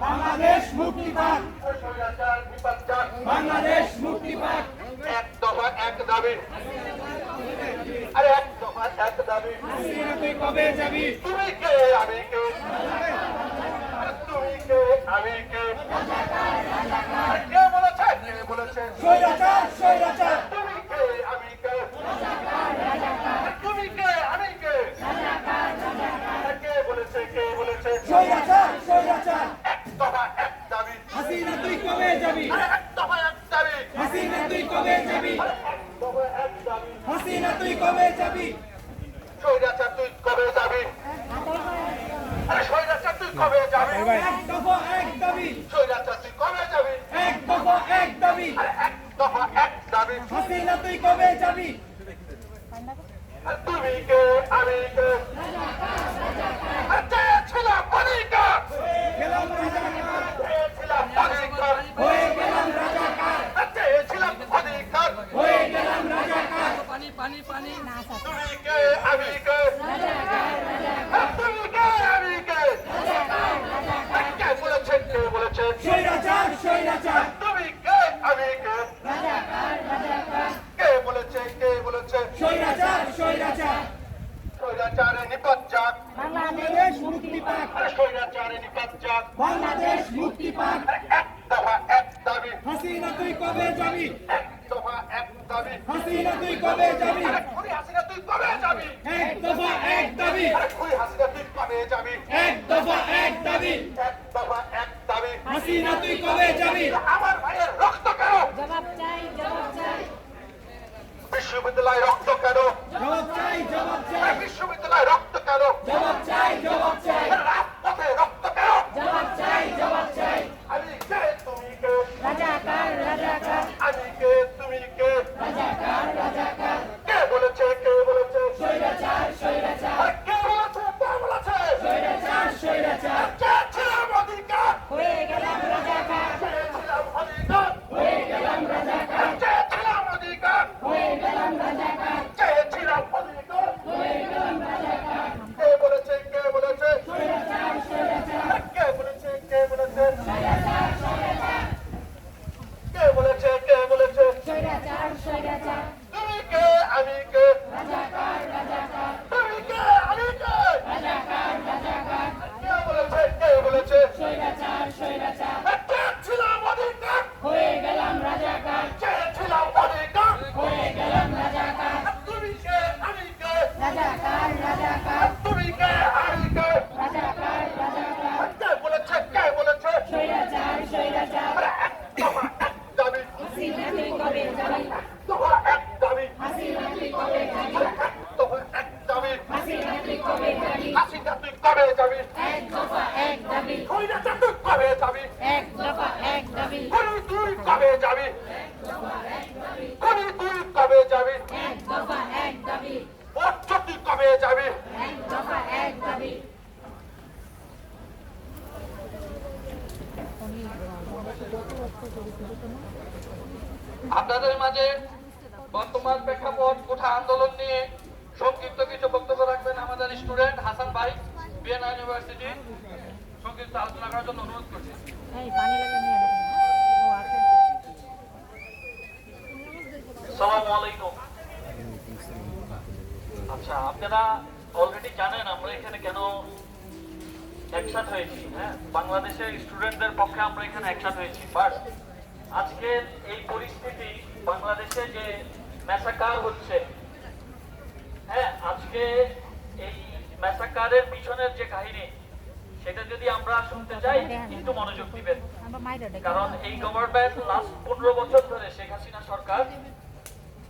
বাংলাদেশ মুক্তি পাক। বাংলাদেশ মুক্তি পাক। এক দফা এক দাবি। আরে এক দফা এক দাবি। তুই কবে যাবি? তুমি কে? আমি কে? তুমি কে? আমি কে? কে বলেছে? কে বলেছে? স্বৈরাচার স্বৈরাচার তুমি কে আমি কে আরে তুমি কে আমি কে আরে কে বলেছে কে বলেছে স্বৈরাচার স্বৈরাচার এক দফা এক দাবি হাসিনা তুই কবে যাবি আরে এক দফা এক দাবি হাসিনা তুই কবে যাবি আরে এক দফা এক দাবি হাসিনা তুই কবে যাবি স্বৈরাচার তুই কবে যাবি আরে স্বৈরাচার তুই কবে যাবি এক দফা এক দাবি স্বৈরাচার তুই কবে যাবি এক দফা এক দাবি আরে এক দফা এক দাবি হাসিনা তুই কবে যাবি আর তুমি কে আমি কে আর চেয়েছিলাম অধিকার গেলাম রাজাকার চেয়েছিলাম অধিকার হয়ে গেলাম রাজাকার আর চেয়েছিলাম অধিকার হয়ে গেলাম রাজাকার তুমি কে আমি কে তুমি কে আমি কে কে বলেছে কে বলেছে স্বৈরাচার স্বৈরাচার তুমি কে আমি কে কে বলেছে কে স্বৈরাচার। স্বৈরাচারে নিপাত যাক বাংলাদেশ মুক্তি পাক। স্বৈরাচারে নিপাত যাক বাংলাদেশ মুক্তি পাক। এক দফা এক দাবি। হাসিনা তুই কবে যাবি? এক দফা এক দাবি। হাসিনা তুই কবে যাবি? হাসিনা তুই কবে যাবি? এক দফা এক দাবি। হাসিনা তুই কবে যাবি? এক দফা এক দাবি। এক দফা এক দাবি। হাসিনা তুই কবে যাবি? আমার ভাইয়ের রক্ত কেন? জবাব চাই। বিশ্ববিদ্যালয় রক্ত কেন? জবাব চাই জবাব আরে চাই। বিশ্ববিদ্যালয় রক্ত কেন? জবাব চাই জবাব চাই আরে রাজপথে রক্ত কেন জবাব চাই জবাব চাই আমি কে তুমি কে রাজাকার রাজাকার আমি কে তুমি কে রাজাকার রাজাকার কে বলেছে কে বলেছে স্বৈরাচার স্বৈরাচার আরে কে বলেছে কে বলেছে স্বৈরাচার স্বৈরাচার কে ছিলাম অধিকার হয়ে গেলাম রাজাকার কে ছিলাম অধিকার হয়ে গেলাম রাজাকার কে ছিলাম অধিকার হয়ে গেলাম রাজাকার কে ছিলাম অধিকার হয়ে গেলাম রাজাকার কে বলেছে কে বলেছে স্বৈরাচার স্বৈরাচার কে বলেছে কে বলেছে স্বৈরাচার স্বৈরাচার কে বলেছে কে বলেছে স্বৈরাচার স্বৈরাচার তুমি কে আমি কে রাজাকার রাজাকার তুমি কে আমি কে রাজাকার রাজাকার কে বলেছে কে বলেছে স্বৈরাচার স্বৈরাচার কে ছিলাম অধিকার হয়ে গেলাম রাজাকার কে ছিলাম অধিকার হয়ে গেলাম রাজাকার তুমি কে আমি কে রাজাকার রাজাকার তুমি কে আমি কে রাজাকার রাজাকার কে বলেছে কে বলেছে স্বৈরাচার স্বৈরাচার এক দফা এক দাবি হাসিনা তুই কবে যাবি দফা এক দাবি হাসিনা তুই কবে যাবি এক দফা এক দাবি হাসিনা তুই কবে যাবি হাসিনা তুই কবে যাবি এক দফা এক দাবি কইরাটা তুই কবে যাবি। এক দফা এক দাবি। কোনি তুই কবে যাবি। কোনি তুই কবে যাবি। এক দফা এক দাবি। অর্থ কবে যাবি। এক দফা এক দাবি। আপনাদের মাঝে বর্তমান প্রেক্ষাপট কোঠা আন্দোলন নিয়ে সংক্ষিপ্ত কিছু বক্তব্য রাখবেন আমাদের স্টুডেন্ট হাসান ভাই বিএনআই ইউনিভার্সিটি। আচ্ছা আপনারা অলরেডি জানেন আমরা এখানে কেন একসাথ হয়েছি হ্যাঁ? বাংলাদেশের স্টুডেন্টদের পক্ষে আমরা এখানে একসাথ হয়েছি। বাট আজকের এই পরিস্থিতি বাংলাদেশে যে ম্যাসাকার হচ্ছে হ্যাঁ? আজকে এই ম্যাসাকারের পিছনের যে কাহিনী সেটা যদি আমরা শুনতে চাই একটু মনোযোগ দিবেন। আমরা মাইরা ডেকে কারণ এই গভর্নমেন্ট লাস্ট পনেরো বছর ধরে শেখ হাসিনা সরকার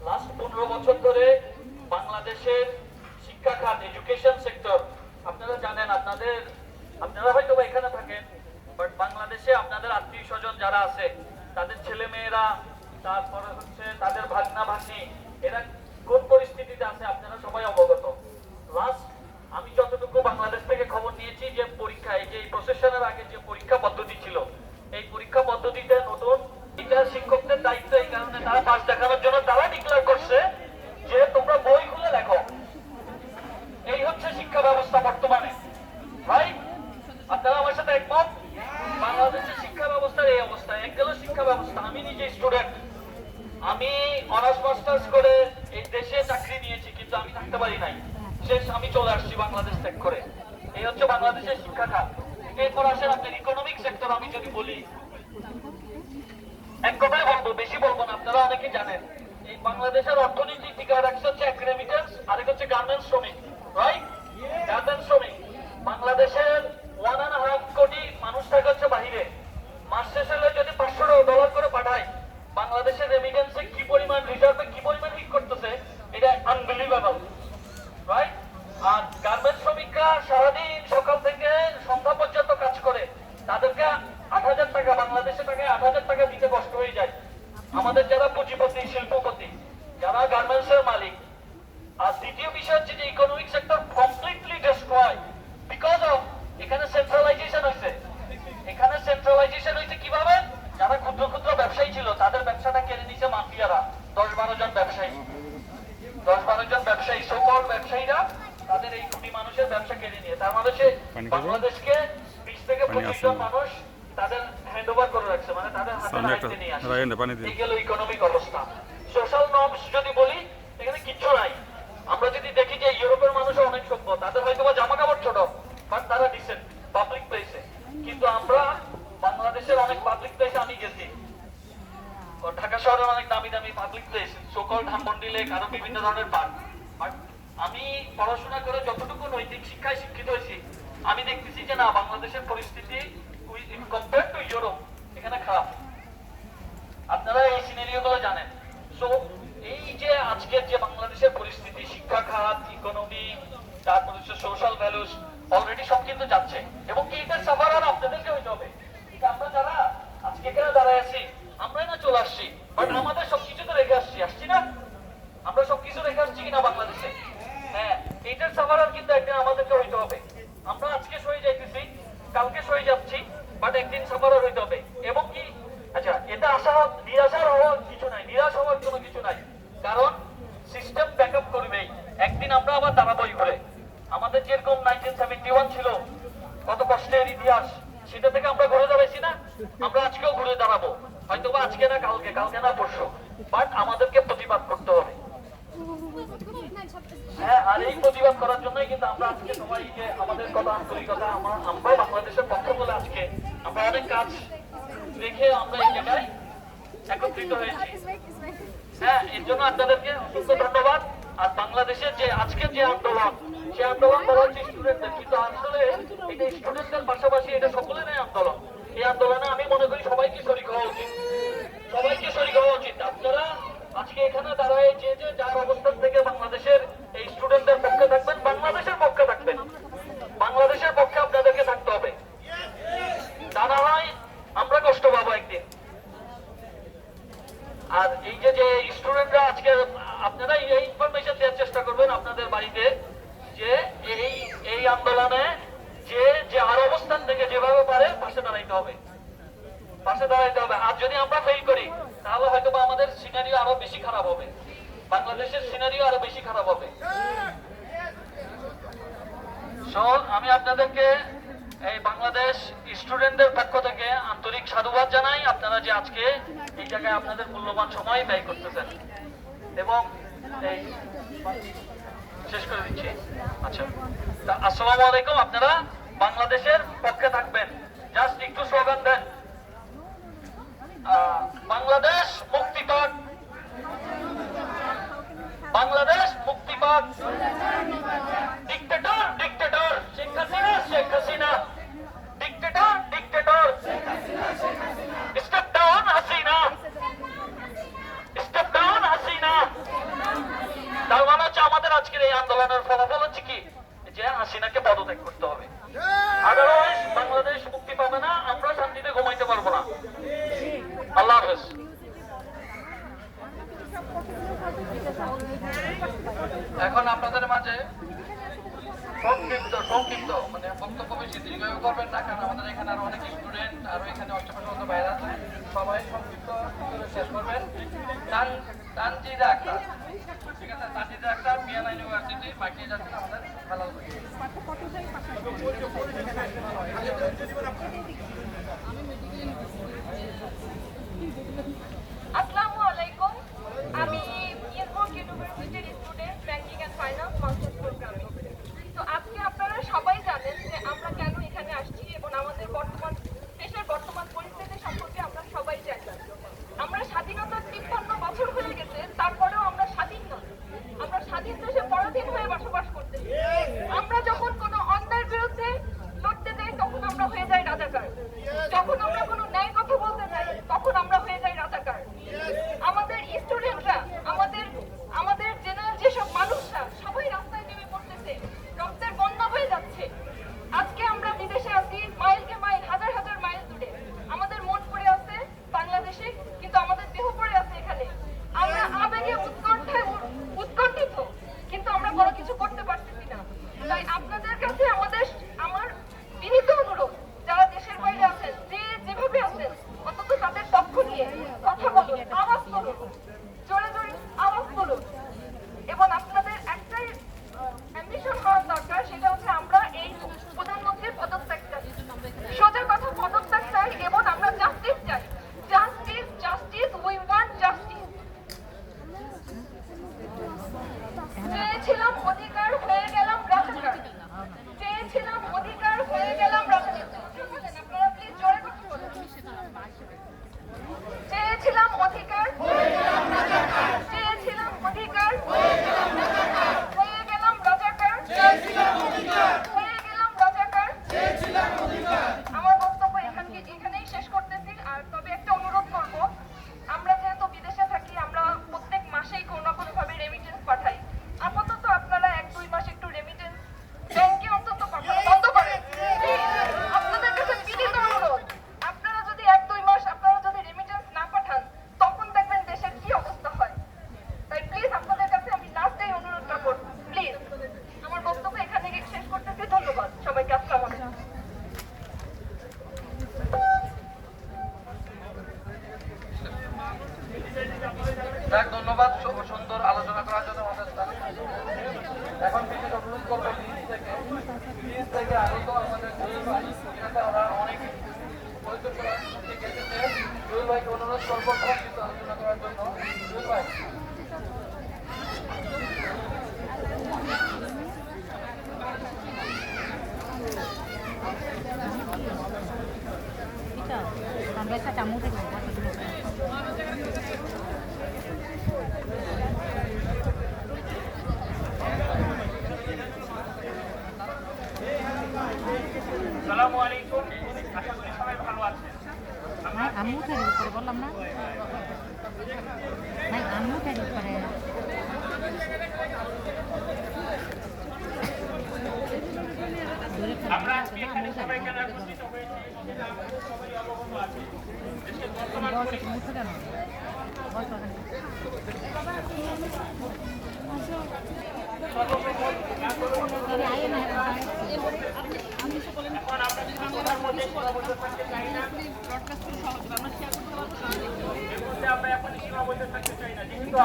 লাস্ট পনেরো বছর ধরে বাংলাদেশের শিক্ষা খাত এডুকেশন সেক্টর আপনারা জানেন আপনাদের আপনারা হয়তো এখানে থাকেন বাট বাংলাদেশে আপনাদের আত্মীয় স্বজন যারা আছে তাদের ছেলে মেয়েরা তারপরে হচ্ছে তাদের ভাগনা ভাগ্নি এরা কোন পরিস্থিতিতে আছে আপনারা সবাই অবগত লাস্ট আমি যতটুকু বাংলাদেশ থেকে খবর নিয়েছি যে পরীক্ষা এই যে প্রসেশনের আগে যে পরীক্ষা পদ্ধতি ছিল এই পরীক্ষা পদ্ধতিতে নতুন এটা শিক্ষকদের দায়িত্ব এই কারণে তারা পাস দেখানোর জন্য তারা ডিক্লেয়ার করছে যে তোমরা বই খুলে লেখো এই হচ্ছে শিক্ষা ব্যবস্থা বর্তমানে রাইট মাস্টার্স করে এই দেশে চাকরি নিয়েছি কিন্তু আমি থাকতে পারি নাই। শেষ আমি চলে আসছি বাংলাদেশ ত্যাগ করে। এই হচ্ছে বাংলাদেশের শিক্ষা খাত এরপর আসেন আপনার ইকোনমিক সেক্টর আমি যদি বলি। এক কথাই বলব, বেশি বলব না, আপনারা অনেকে জানেন। এই বাংলাদেশের অর্থনীতি টিকা রাখছে হচ্ছে এক রেমিটেন্স আরেক হচ্ছে গার্মেন্টস শ্রমিক রাইট শ্রমিক। বাংলাদেশের ওয়ান অ্যান্ড হাফ কোটি মানুষ থাকে হচ্ছে বাহিরে। মাস শেষ যদি পাঁচশো ডলার করে পাঠায়, বাংলাদেশের রেমিটেন্সে কি পরিমাণ রিজার্ভে কি পরিমাণ হিট করতেছে এটা আনবিলিভেবল রাইট আর গার্মেন্টস শ্রমিকরা সারাদিন সকাল থেকে সন্ধ্যা পর্যন্ত কাজ করে তাদেরকে আট হাজার টাকা বাংলাদেশের টাকায় আট হাজার টাকা দিতে কষ্ট হয়ে যায় আমাদের যারা পুঁজিপতি শিল্পপতি যারা গার্মেন্টস এর মালিক আর দ্বিতীয় বিষয় হচ্ছে যে economic sector completely destroy because of এখানে সেন্ট্রালাইজেশন হয়েছে এখানে সেন্ট্রালাইজেশন হয়েছে কীভাবে যারা ক্ষুদ্র ক্ষুদ্র ব্যবসায়ী ছিল তাদের ব্যবসাটা কেড়ে নিছে মাফিয়ারা দশ বারো জন ব্যবসায়ী। দশ বারো জন ব্যবসায়ী সকল ব্যবসায়ীরা তাদের এই কোটি মানুষের ব্যবসা কেড়ে নিয়ে। তার মানে সে বাংলাদেশকে বিশ থেকে পঁচিশ জন মানুষ তাদের হ্যান্ড ওভার করে রাখছে মানে তাদের হাতে সামনে নিয়ে দিন। এই গেল ইকোনমিক অবস্থা। সোশ্যাল নর্মস যদি বলি এখানে কিচ্ছু নাই। আমরা যদি দেখি যে ইউরোপের মানুষও অনেক সভ্য তাদের হয়তো বা জামা কাপড় ছোট বাট তারা ডিসেন্ট পাবলিক প্লেসে কিন্তু আমরা বাংলাদেশের অনেক পাবলিক ঢাকা শহরের অনেক দামি দামি পাবলিক প্লেস সকল ধানমন্ডি লেক আরও বিভিন্ন ধরনের পার্ক। বাট আমি পড়াশোনা করে যতটুকু নৈতিক শিক্ষায় শিক্ষিত হয়েছি, আমি দেখতেছি যে না, বাংলাদেশের পরিস্থিতি কম্পেয়ার টু ইউরোপ এখানে খারাপ। আপনারা এই সিনারিও গুলো জানেন। সো এই যে আজকের যে বাংলাদেশের পরিস্থিতি, শিক্ষা খাত ইকোনমি তারপর হচ্ছে সোশ্যাল ভ্যালুস অলরেডি সব কিন্তু যাচ্ছে। এবং কি এটা সাফার আপনাদেরকে হইতে হবে ঠিক আমরা যারা আজকে এখানে দাঁড়ায় আছি আমরাই না চলে আসছি বাট আমাদের সবকিছু তো রেখে আসছি আসছি না আমরা সবকিছু রেখে আসছি কিনা বাংলাদেশে হ্যাঁ এইটার সাফার কিন্তু একদিন আমাদেরকে হইতে হবে আমরা আজকে সয়ে যাইতেছি কালকে সয়ে যাচ্ছি বাট একদিন সাফার হইতে হবে এবং কি আচ্ছা এটা আশা নিরাশার হওয়ার কিছু নাই নিরাশ হওয়ার কোনো কিছু নাই কারণ সিস্টেম ব্যাকআপ করবেই একদিন আমরা আবার দাঁড়াবোই ঘুরে আমাদের যেরকম নাইনটিন সেভেন্টি ওয়ান ছিল কত কষ্টের ইতিহাস, সেটা থেকে আমরা ঘুরে দাঁড়াইছি না? আমরা আজকেও ঘুরে দাঁড়াবো। হয়তো বা আজকে না, কালকে কালকে না, পরশু। বাট আমাদেরকে প্রতিবাদ করতে হবে। হ্যাঁ আর যে আজকে একত্রিত হয়েছি। হ্যাঁ এর জন্য ধন্যবাদ। আর বাংলাদেশের যে আজকের যে আন্দোলন সে আন্দোলন করা হচ্ছে স্টুডেন্টদের কিন্তু আসলে এটা স্টুডেন্টদের পাশাপাশি এটা সকলেরই আন্দোলন। এই আন্দোলনে আমি মনে করি সবাইকে শরীর হওয়া উচিত সবাইকে শরীর হওয়া উচিত আপনারা আজকে এখানে দাঁড়ায় যে যে যার অবস্থান থেকে বাংলাদেশের এই স্টুডেন্টদের পক্ষে থাকবেন বাংলাদেশের পক্ষে থাকবেন বাংলাদেশের পক্ষে আপনাদেরকে থাকতে হবে তা না হয় আমরা কষ্ট পাবো একদিন আর এই যে যে স্টুডেন্টরা আজকে আপনারা এই ইনফরমেশন দেওয়ার চেষ্টা করবেন আপনাদের বাড়িতে যে এই এই আন্দোলনে যে যে আর অবস্থান থেকে যেভাবে পারে, পাশে দাঁড়াইতে হবে। পাশে দাঁড়াইতে হবে। আর যদি আমরা ফেল করি, তাহলে হয়তো বা আমাদের সিনারিও আরও বেশি খারাপ হবে। বাংলাদেশের সিনারিও আরও বেশি খারাপ হবে। আমি আপনাদেরকে এই বাংলাদেশ স্টুডেন্টদের পক্ষ থেকে আন্তরিক সাধুবাদ জানাই। আপনারা যে আজকে এই জায়গায় আপনাদের মূল্যবান সময় ব্যয় করতেছেন। এবং এই শেষ করে দিচ্ছি। আচ্ছা। আসসালামু আলাইকুম আপনারা। বাংলাদেশের পক্ষে থাকবেন। জাস্ট একটু স্লোগান দেন। বাংলাদেশ মুক্তি পাক। বাংলাদেশ মুক্তি পাক। Dictator dictator Sheikh Hasina Sheikh Hasina. Dictator dictator step down Hasina step down Hasina তার মানে হচ্ছে আমাদের আজকের এই আন্দোলনের ফলাফল হচ্ছে কি? যে হাসিনাকে পদত্যাগ করতে হবে। আদারওয়াইজ বাংলাদেশ মুক্তি পাবে না আমরা শান্তিতে ঘুমাইতে পারব না। আল্লাহ হাফেজ। এখন আপনাদের মাঝে সংক্ষিপ্ত সংক্ষিপ্ত মানে বক্তব্য বেশি দীর্ঘায়ু করবেন না কারণ আমাদের এখানে আরও অনেক স্টুডেন্ট আরও এখানে অষ্টমের মতো বাইরে আছে সবাই সংক্ষিপ্ত শেষ করবেন। তান তানজিদা আক্তার। ঠিক আছে তানজিদা আক্তার মিয়ানা ইউনিভার্সিটি বাকি যাচ্ছেন আমাদের বেলাল সবাইকে